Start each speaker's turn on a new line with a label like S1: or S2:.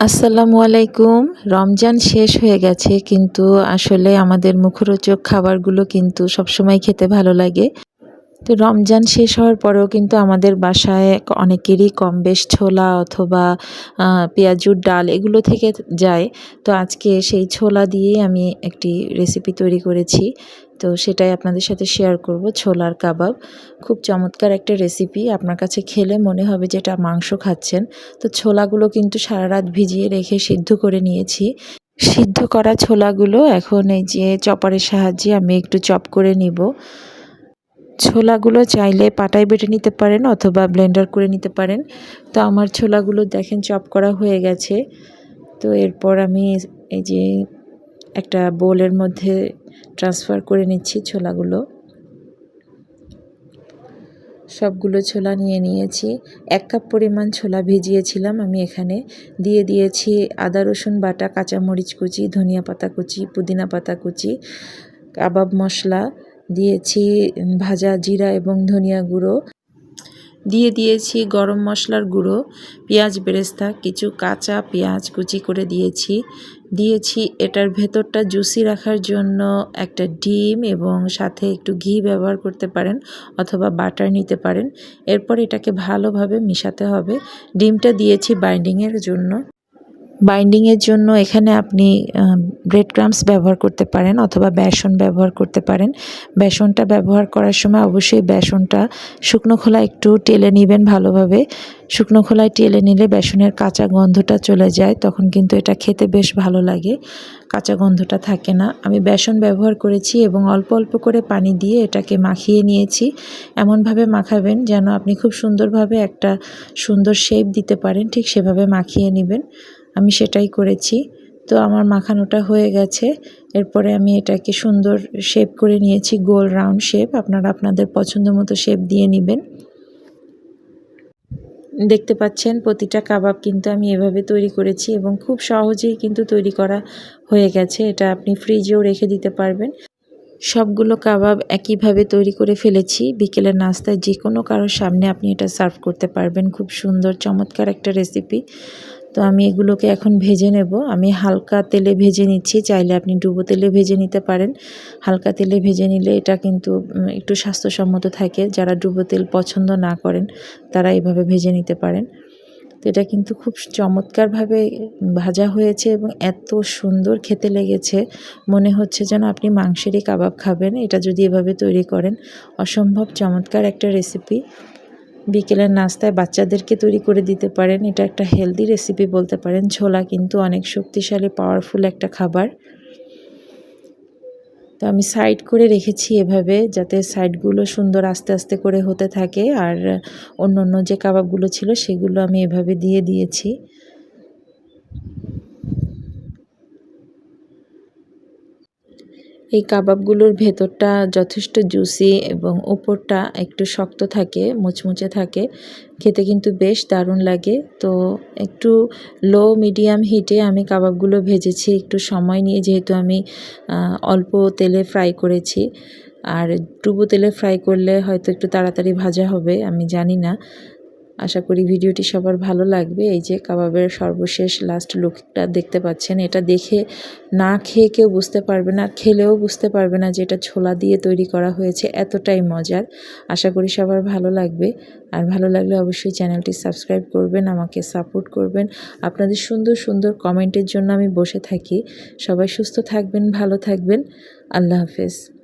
S1: আসসালামু আলাইকুম। রমজান শেষ হয়ে গেছে, কিন্তু আসলে আমাদের মুখরোচক খাবারগুলো কিন্তু সবসময় খেতে ভালো লাগে। তো রমজান শেষ হওয়ার পরেও কিন্তু আমাদের বাসায় অনেকেরই কম বেশ ছোলা অথবা পেঁয়াজুর ডাল এগুলো থেকে যায়। তো আজকে সেই ছোলা দিয়েই আমি একটি রেসিপি তৈরি করেছি। তো সেটাই আপনাদের সাথে শেয়ার করব, ছোলার কাবাব। খুব চমৎকার একটা রেসিপি আপনার কাছে খেলে মনে হবে যে এটা মাংস খাচ্ছেন। তো ছোলাগুলো কিন্তু সারা রাত ভিজিয়ে রেখে সিদ্ধ করে নিয়েছি। সিদ্ধ করা ছোলাগুলো এখন এই যে চপারের সাহায্যে আমি একটু চপ করে নিব। ছোলাগুলো চাইলে পাটায় বেটে নিতে পারেন অথবা ব্লেন্ডার করে নিতে পারেন। তো আমার ছোলাগুলো দেখেন চপ করা হয়ে গেছে। তো এরপর আমি এই যে একটা বোলের মধ্যে ট্রান্সফার করে নিচ্ছি ছোলাগুলো। সবগুলো ছোলা নিয়ে নিয়েছি। এক কাপ পরিমাণ ছোলা ভিজিয়েছিলাম আমি এখানে। দিয়ে দিয়েছি আদা, রসুন বাটা, কাঁচামরিচ কুচি, ধনিয়া পাতা কুচি, পুদিনা পাতা কুচি, কাবাব মশলা দিয়েছি ভাজা জিরা এবং ধনিয়া গুঁড়ো। দিয়ে দিয়েছি গরম মশলার গুঁড়ো, পেঁয়াজ বেরেস্তা, কিছু কাঁচা পেঁয়াজ কুচি করে দিয়েছি। দিয়েছি এটার ভেতরটা জুসি রাখার জন্য একটা ডিম এবং সাথে একটু ঘি ব্যবহার করতে পারেন অথবা বাটার নিতে পারেন। এরপর এটাকে ভালোভাবে মিশাতে হবে। ডিমটা দিয়েছি বাইন্ডিংয়ের জন্য। বাইন্ডিংয়ের জন্য এখানে আপনি ব্রেড ক্রামস ব্যবহার করতে পারেন অথবা বেসন ব্যবহার করতে পারেন। বেসনটা ব্যবহার করার সময় অবশ্যই বেসনটা শুকনো খোলা একটু টেলে নেবেন ভালোভাবে। শুকনো খোলায় টেলে নিলে বেসনের কাঁচা গন্ধটা চলে যায়, তখন কিন্তু এটা খেতে বেশ ভালো লাগে। কাঁচা গন্ধটা থাকে না। আমি বেসন ব্যবহার করেছি এবং অল্প অল্প করে পানি দিয়ে এটাকে মাখিয়ে নিয়েছি। এমনভাবে মাখাবেন যেন আপনি খুব সুন্দরভাবে একটা সুন্দর শেপ দিতে পারেন, ঠিক সেভাবে মাখিয়ে নেবেন। আমি সেটাই করেছি। তো আমার মাখানোটা হয়ে গেছে। এরপরে আমি এটাকে সুন্দর শেপ করে নিয়েছি, গোল রাউন্ড শেপ আপনারা আপনাদের পছন্দ মতো শেপ দিয়ে নেবেন। দেখতে পাচ্ছেন, প্রতিটা কাবাব কিন্তু আমি এভাবে তৈরি করেছি এবং খুব সহজেই কিন্তু তৈরি করা হয়ে গেছে। এটা আপনি ফ্রিজেও রেখে দিতে পারবেন। সবগুলো কাবাব একইভাবে তৈরি করে ফেলেছি। বিকেলের নাস্তায় যে কোনো কারোর সামনে আপনি এটা সার্ভ করতে পারবেন। খুব সুন্দর, চমৎকার একটা রেসিপি তো আমি এগুলোকে এখন ভেজে নেব। আমি হালকা তেলে ভেজে নিচ্ছি, চাইলে আপনি ডুবো তেলে ভেজে নিতে পারেন। হালকা তেলে ভেজে নিলে এটা কিন্তু একটু স্বাস্থ্যসম্মত থাকে। যারা ডুবো তেল পছন্দ না করেন, তারা এভাবে ভেজে নিতে পারেন। তো এটা কিন্তু খুব চমৎকারভাবে ভাজা হয়েছে এবং এত সুন্দর খেতে লেগেছে। মনে হচ্ছে যেন আপনি মাংসেরই কাবাব খাবেন। এটা যদি এভাবে তৈরি করেন, অসম্ভব চমৎকার একটা রেসিপি বিকেলের নাস্তায় বাচ্চাদেরকে তৈরি করে দিতে পারেন। এটা একটা হেলদি রেসিপি বলতে পারেন। ছোলা কিন্তু অনেক শক্তিশালী পাওয়ারফুল একটা খাবার। তো আমি সাইড করে রেখেছি এভাবে যাতে সাইডগুলো সুন্দর আস্তে আস্তে করে হতে থাকে। আর অন্য অন্য যে কাবাবগুলো ছিল সেগুলো আমি এভাবে দিয়ে দিয়েছি। এই কাবাবগুলোর ভেতরটা যথেষ্ট জুসি এবং উপরটা একটু শক্ত থাকে, মুচমুচে থাকে। খেতে কিন্তু বেশ দারুণ লাগে। তো একটু লো মিডিয়াম হিটে আমি কাবাবগুলো ভেজেছি। একটু সময় নিয়ে যেহেতু আমি অল্প তেলে ফ্রাই করেছি। আর ডুবো তেলে ফ্রাই করলে হয়তো একটু তাড়াতাড়ি ভাজা হবে, আমি জানি না। আশা করি ভিডিওটি সবার ভালো লাগবে। এই যে কাবাবের সর্বশেষ লাস্ট লুকটা দেখতে পাচ্ছেন, এটা দেখে না খেয়ে কেউ বুঝতে পারবে না, খেলেও বুঝতে পারবে না যে এটা ছোলা দিয়ে তৈরি করা হয়েছে, এতটাই মজার। আশা করি সবার ভালো লাগবে। আর ভালো লাগলে অবশ্যই চ্যানেলটি সাবস্ক্রাইব করবেন, আমাকে সাপোর্ট করবেন। আপনাদের সুন্দর সুন্দর কমেন্টের জন্য আমি বসে থাকি। সবাই সুস্থ থাকবেন, ভালো থাকবেন। আল্লাহ হাফেজ।